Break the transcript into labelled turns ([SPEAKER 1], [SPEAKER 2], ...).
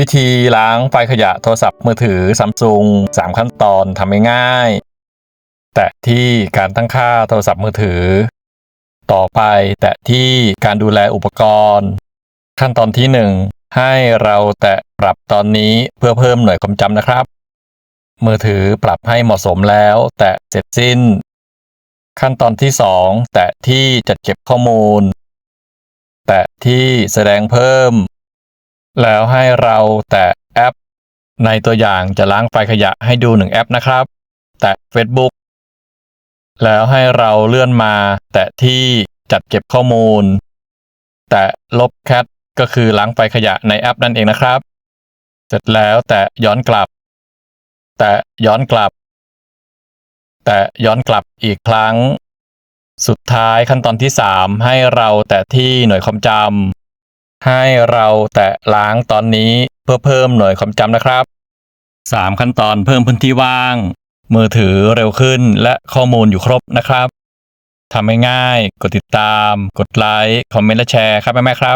[SPEAKER 1] วิธีล้างไฟล์ขยะโทรศัพท์มือถือซัมซุง3ขั้นตอนทำง่ายๆ แตะที่การตั้งค่าโทรศัพท์มือถือ ต่อไปแตะที่การดูแลอุปกรณ์ ขั้นตอนที่ 1 ให้เราแตะปรับตอนนี้เพื่อเพิ่มหน่วยความจำนะครับ มือถือปรับให้เหมาะสมแล้ว แตะเสร็จสิ้น ขั้นตอนที่ 2 แตะที่จัดเก็บข้อมูล แตะที่แสดงเพิ่ม แล้วให้เราแตะแอป ในตัวอย่างจะล้างไฟล์ขยะให้ดูหนึ่งแอปนะครับ แตะ Facebook แล้วให้เราเลื่อนมา แตะที่จัดเก็บข้อมูล แตะลบแคทก็คือล้างไฟล์ขยะในแอปนั่นเองนะครับ เสร็จแล้วแตะย้อนกลับ แตะย้อนกลับ แตะย้อนกลับอีกครั้ง สุดท้ายขั้นตอนที่ 3 ให้เราแตะที่หน่วยความจำ ให้เราแตะล้างตอนนี้เพื่อเพิ่มหน่วยความจำนะครับ 3 ขั้นตอนเพิ่มพื้นที่ว่าง มือถือเร็วขึ้นและข้อมูลอยู่ครบนะครับทำง่ายๆกดติดตาม กดไลค์ คอมเมนต์และแชร์ครับแม่ๆครับ